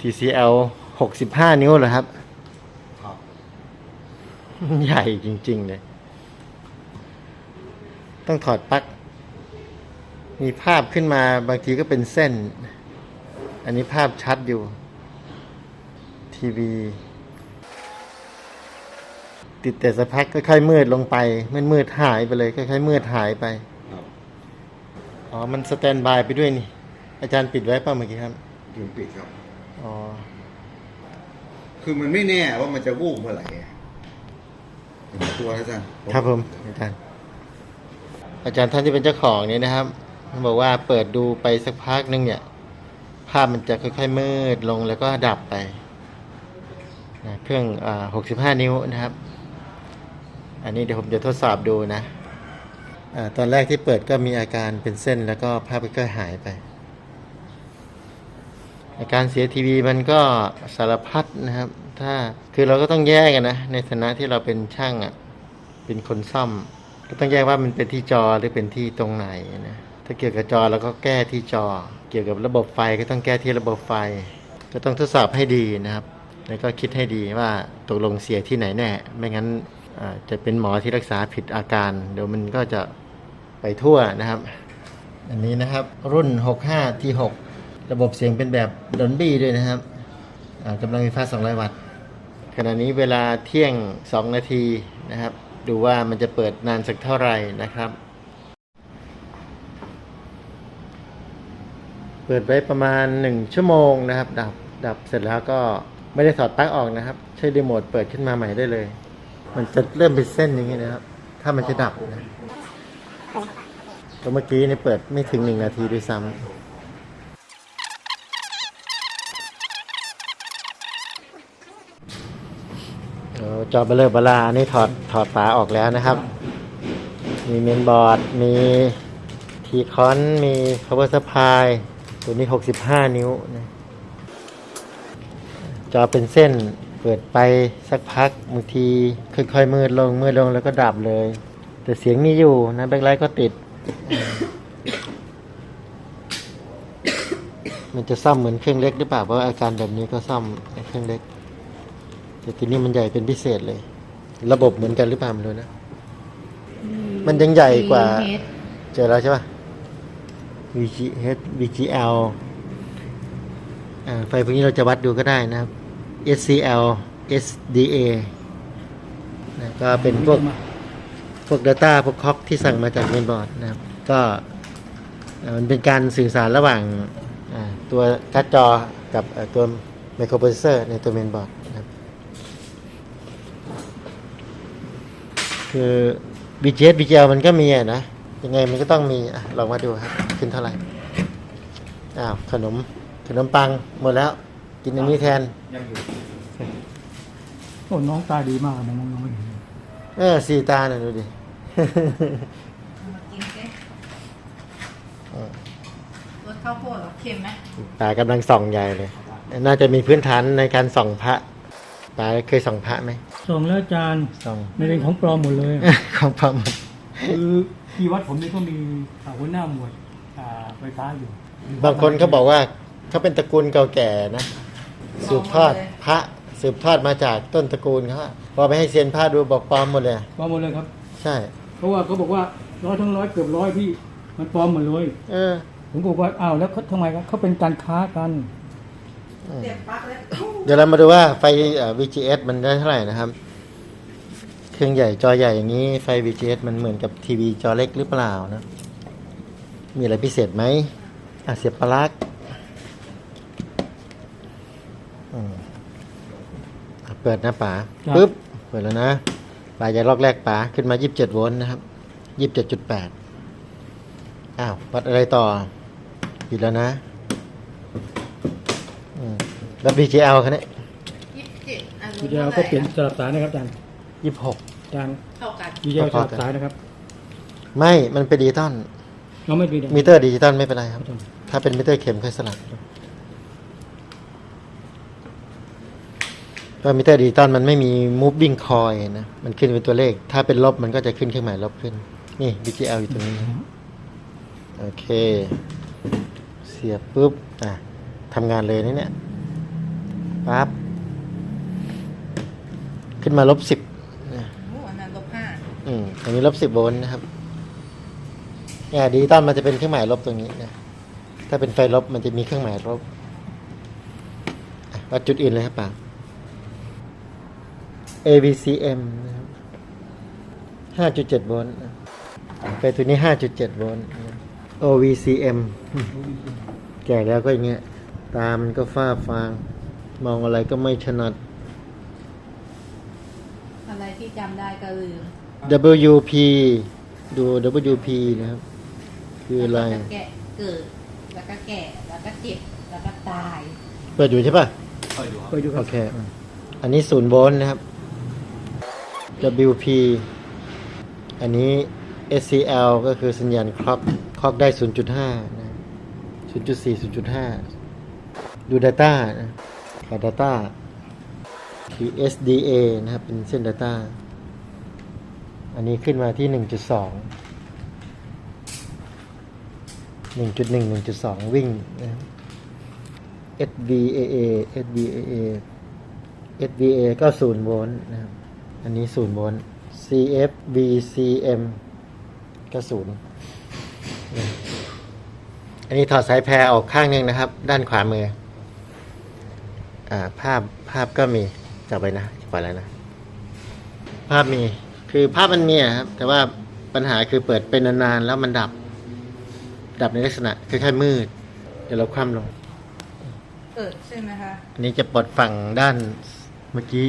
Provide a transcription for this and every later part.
TCL 65นิ้วเหรอครับ ครับ ใหญ่จริง ๆ เลย ต้องถอดปลั๊ก มีภาพขึ้นมาบางทีก็เป็นเส้น อันนี้ภาพชัดอยู่ ทีวี ติดแต่สักพักค่อยๆมืดลงไป มืดมืดๆหายไปเลยค่อยๆมืดหายไป ครับ อ๋อ มันสแตนบายไปด้วยนี่ อาจารย์ปิดไว้ป่ะเมื่อกี้ครับถึงปิดครับ อ๋อ คือมันไม่แน่ว่ามันจะวูบเมื่อไหร่อะเห็นตัวแล้วอาจารย์ครับผมอาจารย์ อาจารย์ท่านที่เป็นเจ้าของนี่นะครับเขาบอกว่าเปิดดูไปสักพักนึงเนี่ย ภาพมันจะค่อยๆมืดลงแล้วก็ดับไปนะเครื่องอ่า65นิ้วนะครับ อันนี้เดี๋ยวผมจะทดสอบดูนะอาตอนแรกที่เปิดก็มีอาการเป็นเส้นแล้วก็ภาพก็หายไป อาการเสียทีวีมันก็สารพัดนะครับ ถ้าคือเราก็ต้องแยกกันนะ ในฐานะที่เราเป็นช่างอะเป็นคนซ่อม ก็ต้องแยกว่ามันเป็นที่จอหรือเป็นที่ตรงไหนนะถ้าเกี่ยวกับจอเราก็แก้ที่จอ เกี่ยวกับระบบไฟก็ต้องแก้ที่ระบบไฟ ก็ต้องทดสอบให้ดีนะครับ แล้วก็คิดให้ดีว่าตกลงเสียที่ไหนแน่ ไม่งั้นจะเป็นหมอที่รักษาผิดอาการ เดี๋ยวมันก็จะไปทั่วนะครับ อันนี้นะครับรุ่น 65 t 6 ระบบเสียงเป็นแบบดนบี้ด้วยนะครับกำลังไฟฟ้า 200 วัตต์ ขณะนี้เวลาเที่ยง 2 นาทีนะครับ ดูว่ามันจะเปิดนานสักเท่าไหร่นะครับ เปิดไว้ประมาณ 1 ชั่วโมงนะครับ ดับ ดับเสร็จแล้วก็ไม่ได้ถอดปลั๊กออกนะครับ ใช้รีโมทเปิดขึ้นมาใหม่ได้เลย มันจะเริ่มเป็นเส้นอย่างนี้นะครับ ถ้ามันจะดับนะก็เมื่อกี้นี่เปิดไม่ถึง 1 นาทีด้วยซ้ำ จอเบลเลอร์บลาอันนี้ถอดถอดฝาออกแล้วนะครับ มีเมนบอร์ด มีทีคอน มี power supply ตัวนี้ 65 นิ้วนะจอเป็นเส้นเปิดไปสักพักบางทีค่อยๆมืดลงมืดลงแล้วก็ดับเลย แต่เสียงมีอยู่นะแบ็คไลท์ก็ติด มันจะซ่อมเหมือนเครื่องเล็กหรือเปล่าเพราะอาการแบบนี้ก็ซ่อมเครื่องเล็ก แต่ทีนี้มันใหญ่เป็นพิเศษเลย ระบบเหมือนกันหรือเปล่าไม่รู้นะ มันยังใหญ่กว่า เจอแล้วใช่ป่ะ VGH VGL อ่าไฟพวกนี้เราจะวัดดูก็ได้นะครับ SCL SDA นะก็เป็นพวกพวก Data พวกคอกที่สั่งมาจากเมนบอร์ดนะครับ ก็เอ่อมันเป็นการสื่อสารระหว่างอ่าตัวการ์ดจอกับเอ่อตัวไมโครโปรเซสเซอร์ในตัวเมนบอร์ด นะครับคือ VGS VGL มันก็มีอะนะ ยังไงมันก็ต้องมีอะลองมาดูครับ ขึ้นเท่าไหร่ อ้าว ขนม ขนมปังหมดแล้ว กินอันนี้แทน ยังอยู่โอ้น้องตาดีมากนะน้องน้องเห็นเออสีตาหน่อยดูดิ มากินสิรสข้าวโพดเหรอเค็มไหมตากำลังส่องใหญ่เลย น่าจะมีพื้นฐานในการส่องพระ ตาเคยส่องพระไหมส่งแล้วอาจารย์ส่องในเรื่องของปลอมหมดเลย ของพระหมดคือที่วัดผมนี่ก็มีอ่าหัวหน้าหมวดอ่าไฟฟ้าอยู่บางคนเขาบอกว่าเขาเป็นตระกูลเก่าแก่นะ สืบทอดพระสืบทอดมาจากต้นตระกูลเขาอะพอไปให้เซียนพระดูบอกปลอมหมดเลย ปลอมหมดเลยครับ ใช่ เพราะว่าเขาบอกว่าร้อยทั้งร้อยเกือบร้อยพี่มันปลอมหมดเลย เออ ผมบอกว่าอ้าวแล้วเขาทำไมครับเขาเป็นการค้ากัน เสียบปลั๊กแล้วเดี๋ยวเรามาดูว่าไฟเอ่อ VGS มันได้เท่าไหร่นะครับ เครื่องใหญ่จอใหญ่อย่างนี้ไฟ VGS มันเหมือนกับทีวีจอเล็กหรือเปล่านะ มีอะไรพิเศษไหมอะเสียบปลั๊กอืมอะเปิดนะป๋าปึ๊บ เปิดแล้วนะป๋าจะลอกแรกป๋าขึ้นมา 27 โวลต์นะครับ 27.8 อ้าว วัดอะไรต่อปิดแล้วนะอืม แล้ว VGL คันนี้ยี่สิบเจ็ดอะวิดีโอก็เปลี่ยนสลับสายนะครับอาจารย์26อาจารย์เท่ากันวิดีโอสลับสายนะครับไม่มันเป็นดิจิตอลเราไม่มีมิเตอร์ดิจิตอลไม่เป็นไรครับอาจารย์ถ้าเป็นมิเตอร์เข็มค่อยสลับก็มิเตอร์ดิจิตอลมันไม่มี moving coil นะ มันขึ้นเป็นตัวเลข ถ้าเป็นลบมันก็จะขึ้นเครื่องหมายลบขึ้น นี่ VGL อยู่ตรงนี้โอเค เสียบปุ๊บ อะทำงานเลยนะเนี่ย ปั๊บขึ้นมาลบสิบโอ้อันนั้นลบห้าอืมอันนี้ลบสิบโวลต์นะครับเนี่ยดิจิตอลมันจะเป็นเครื่องหมายลบตรงนี้นะถ้าเป็นไฟลบมันจะมีเครื่องหมายลบอะวัดจุดอื่นเลยครับป่า AVCM นะครับห้าจุดเจ็ดโวลต์นะไฟตัวนี้ห้าจุดเจ็ดโวลต์นะ OVCM แก่แล้วก็อย่างเงี้ย ตามันก็ฟ้าฟาง มองอะไรก็ไม่ถนัด อะไรที่จำได้ก็ลืม WP ดู WP นะครับ คืออะไร แล้วก็แกะเกิด แล้วก็แก่ แล้วก็เจ็บ แล้วก็ตาย เปิดอยู่ใช่ป่ะเคยดูคโอรับเคอืมอันนี้ศูนย์โวลต์นะครับ WP อันนี้ SCL ก็คือสัญญาณคล็อกคล็อกได้ 0.5 นะ 0.4 0.5 ดู Data นะ ขา Data คือ SDA นะครับ เป็นเส้น Data อันนี้ขึ้นมาที่ 1.2 1.1 1.2 วิ่งนะครับ SVAA SVAA SVA ก็ศูนย์โวลต์นะครับ อันนี้ศูนย์โวลต์ CF VCM ก็ศูนย์อันนี้ถอดสายแพรออกข้างหนึ่งนะครับ ด้านขวามือ ภาพภาพก็มีจับไปนะจับไปแล้วนะ ภาพมีคือภาพมันมีอะครับ แต่ว่าปัญหาคือเปิดเป็นนานๆแล้วมันดับ ดับในลักษณะคล้ายๆมืด เดี๋ยวเราคว่ำลงเกิดใช่ไหมคะอันนี้จะปลดฝั่งด้านเมื่อกี้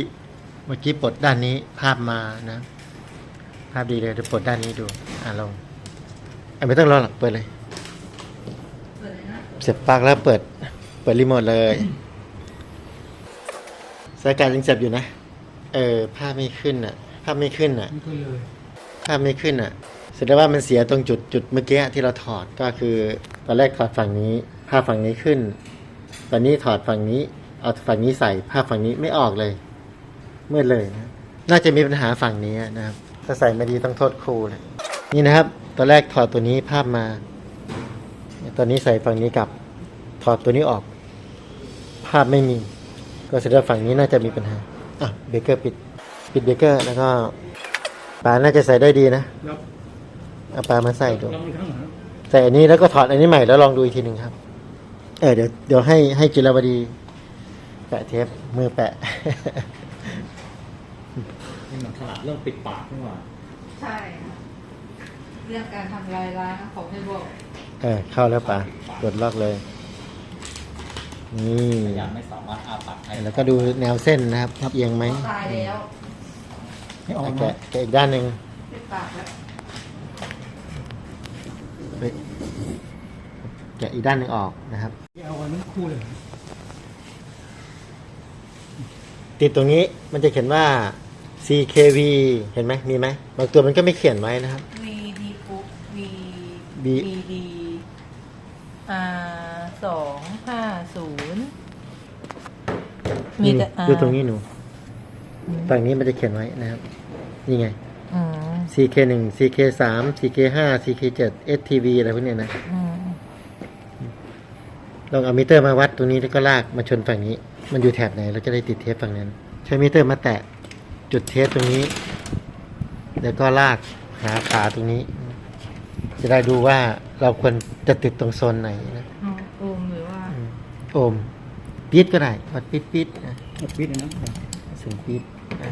เมื่อกี้ปลดด้านนี้ภาพมานะ ภาพดีเลยจะปลดด้านนี้ดู อ่าลองอะไม่ต้องรอหรอกเปิดเลยเกิดเลยนะเสียบปลั๊กแล้วเปิด เปิดรีโมทเลย สายการยังเสียบอยู่นะ เออ ภาพไม่ขึ้นอะ ภาพไม่ขึ้นอะ ไม่เคยเลย ภาพไม่ขึ้นอะ แสดงว่ามันเสียตรงจุดจุดเมื่อกี้ที่เราถอดก็คือ ตอนแรกถอดฝั่งนี้ ภาพฝั่งนี้ขึ้น ตอนนี้ถอดฝั่งนี้ เอาฝั่งนี้ใส่ ภาพฝั่งนี้ไม่ออกเลยมืดเลยนะ น่าจะมีปัญหาฝั่งนี้นะครับ ถ้าใส่ไม่ดีต้องโทษครูเลยนี่นะครับ ตอนแรกถอดตัวนี้ภาพมา ตอนนี้ใส่ฝั่งนี้กลับ ถอดตัวนี้ออก ภาพไม่มี ก็แสดงว่าฝั่งนี้น่าจะมีปัญหาอะเบเกอร์ปิดปิดเบเกอร์แล้วก็ปลาน่าจะใส่ได้ดีนะครับเอาปลามาใส่ดูลองอีกครั้งเหรอครับใส่อันนี้แล้วก็ถอดอันนี้ใหม่แล้วลองดูอีกทีหนึ่งครับ เออเดี๋ยวเดี๋ยวให้ให้จิรวดี แปะเทปมือแปะนี่มันขนาดเรื่องปิดปากนี่หว่าใช่ค่ะเรื่องการทำลายล้างของให้บอกเออเข้าแล้วปลากดล็อกเลย นี่ยังไม่สามารถอาปากให้แล้วก็ดูแนวเส้นนะครับเอียงไหมตายแล้วให้ออกอะมาแกะแกะอีกด้านหนึ่งปิดปากแล้วเฮ้ยแกะอีกด้านหนึ่งออกนะครับ เอาอันนั้นคู่เลย ติดตรงนี้มันจะเขียนว่า CKV เห็นไหมมีไหมบางตัวมันก็ไม่เขียนไว้นะครับมีดีปุ๊บมี B มีดีอ่า สองห้าศูนย์มีแต่อ่าดูตรงนี้หนูฝั่งนี้มันจะเขียนไว้นะครับ นี่ไง อืม CK หนึ่ง CK สาม CK ห้า CK เจ็ด STV อะไรพวกเนี้ยนะ อืมลองเอามิเตอร์มาวัดตรงนี้แล้วก็ลากมาชนฝั่งนี้ มันอยู่แถบไหนเราจะได้ติดเทปฝั่งนั้น ใช้มิเตอร์มาแตะจุดเทปตรงนี้ แล้วก็ลากหาขาตรงนี้ จะได้ดูว่าเราควรจะติดตรงโซนไหนนะเอาโอมหรือว่า อืม โอมปี๊ดก็ได้วัดปี๊ดปี๊ดนะเอาปิดอันนั้นถึงปี๊ดอะ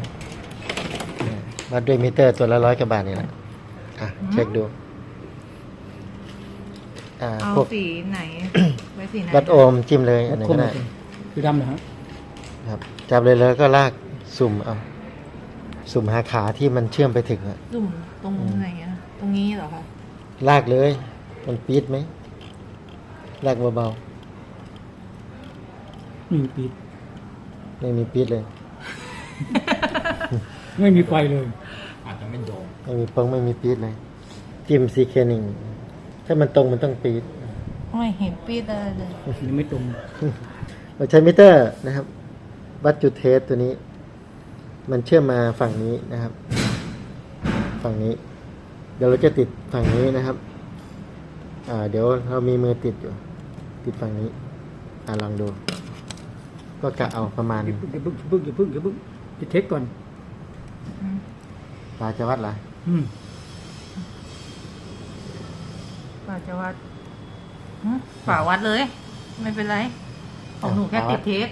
อะวัดด้วยมิเตอร์ตัวละร้อยกว่าบาทนี่แหละอะเช็คดูอ่าเอาพวกสีไหน ไว้สีไหนวัดโอมจิ้มเลยอันไหนก็ได้คือดำนะฮะครับจับเลยแล้วก็ลากสุ่มเอาสุ่มหาขาที่มันเชื่อมไปถึงอะจุ่มตรงไหนอะตรงนี้เหรอคะลากเลย มันปี๊ดไหมลากเบา ไม่มีปิดๆไม่มีปี๊ดเลย ไม่มีไฟเลยอาจจะไม่โดนไม่มีปองไม่มีปี๊ดเลยจิ้มซีเคหนึ่งถ้ามันตรงมันต้องปี๊ดไม่เห็นปีดอะไรเลยยังไม่ตรงเราใช้มิเตอร์นะครับ วัดจุดเทสตัวนี้ มันเชื่อมมาฝั่งนี้นะครับ ฝั่งนี้ เดี๋ยวเราจะติดฝั่งนี้นะครับ อ่า เดี๋ยวเรามีมือติดอยู่ ติดฝั่งนี้ อ่าลองดู ก็กะเอาประมาณอย่าเพิ่งอย่าเพิ่งอย่าเพิ่งอย่าเพิ่งอย่าเพิ่งจะเช็คก่อนปลาจะวัดเหรออืมป่าจะวัดหึป่าวัดเลย ไม่เป็นไร ของหนูแค่ติดเทป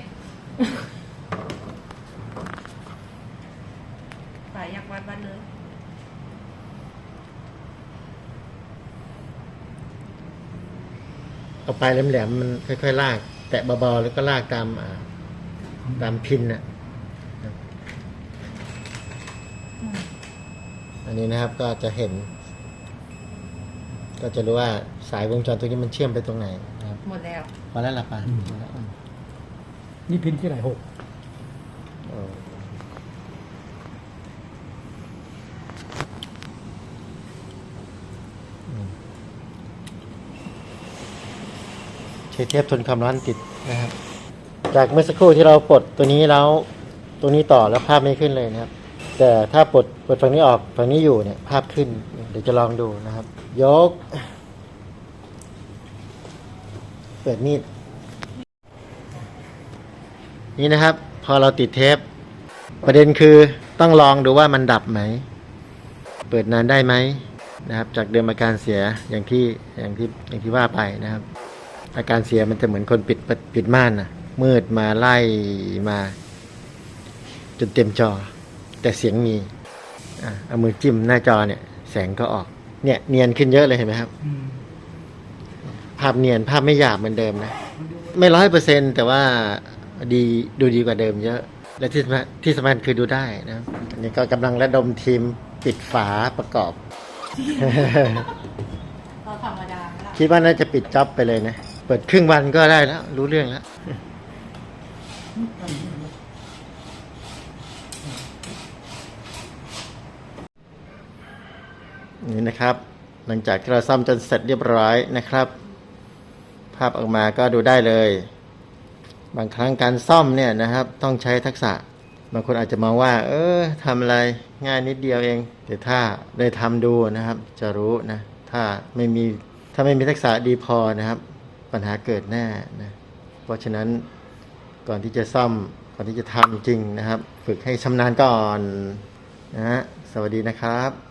ป่าอยากวัดวัดเลย เอาปลายแหลมๆมันค่อยๆลาก แตะเบาๆแล้วก็ลากตามอ่า ตามพินน่ะอันนี้นะครับก็จะเห็น ก็จะรู้ว่าสายวงจรตรงนี้มันเชื่อมไปตรงไหนนะครับหมดแล้วพอแล้วล่ะป่ะพอแล้วอืมนี่พินที่ไหนหกเอออืมใช้เทปทนความร้อนติดนะครับ จากเมื่อสักครู่ที่เราปลดตัวนี้แล้วตัวนี้ต่อแล้วภาพไม่ขึ้นเลยนะครับ แต่ถ้าปลดปลดฝั่งนี้ออกฝั่งนี้อยู่เนี่ยภาพขึ้น เดี๋ยวจะลองดูนะครับ ยก เปิดมีดนี่นะครับ พอเราติดเทป ประเด็นคือต้องลองดูว่ามันดับไหม เปิดนานได้ไหมนะครับ จากเดิมอาการเสียอย่างที่อย่างที่อย่างที่ว่าไปนะครับ อาการเสียมันจะเหมือนคนปิดปิดม่านนะ มืดมาไล่มา จนเต็มจอ แต่เสียงมีอะเอามือจิ้มหน้าจอเนี่ย แสงก็ออก เนี่ยเนียนขึ้นเยอะเลยเห็นไหมครับ อืมภาพเนียนภาพไม่หยาบเหมือนเดิมนะ ไม่ร้อยเปอร์เซ็นแต่ว่าดีดูดีกว่าเดิมเยอะ และที่สำคัญที่สำคัญคือดูได้นะอันนี้ก็กำลังระดมทีมปิดฝาประกอบ เราธรรมดาไหมล่ะ คิดว่าน่าจะปิดจ็อบไปเลยนะ เปิดครึ่งวันก็ได้แล้ว รู้เรื่องแล้ว นี่นะครับ หลังจากที่เราซ่อมจนเสร็จเรียบร้อยนะครับ ภาพออกมาก็ดูได้เลย บางครั้งการซ่อมเนี่ยนะครับ ต้องใช้ทักษะ บางคนอาจจะมองว่า เออทำอะไรง่ายนิดเดียวเองแต่ถ้าได้ทำดูนะครับ จะรู้นะ ถ้าไม่มีถ้าไม่มีทักษะดีพอนะครับ ปัญหาเกิดแน่นะเพราะฉะนั้น ก่อนที่จะซ่อมก่อนที่จะทำจริงนะครับ ฝึกให้ชำนาญก่อนนะฮะสวัสดีนะครับ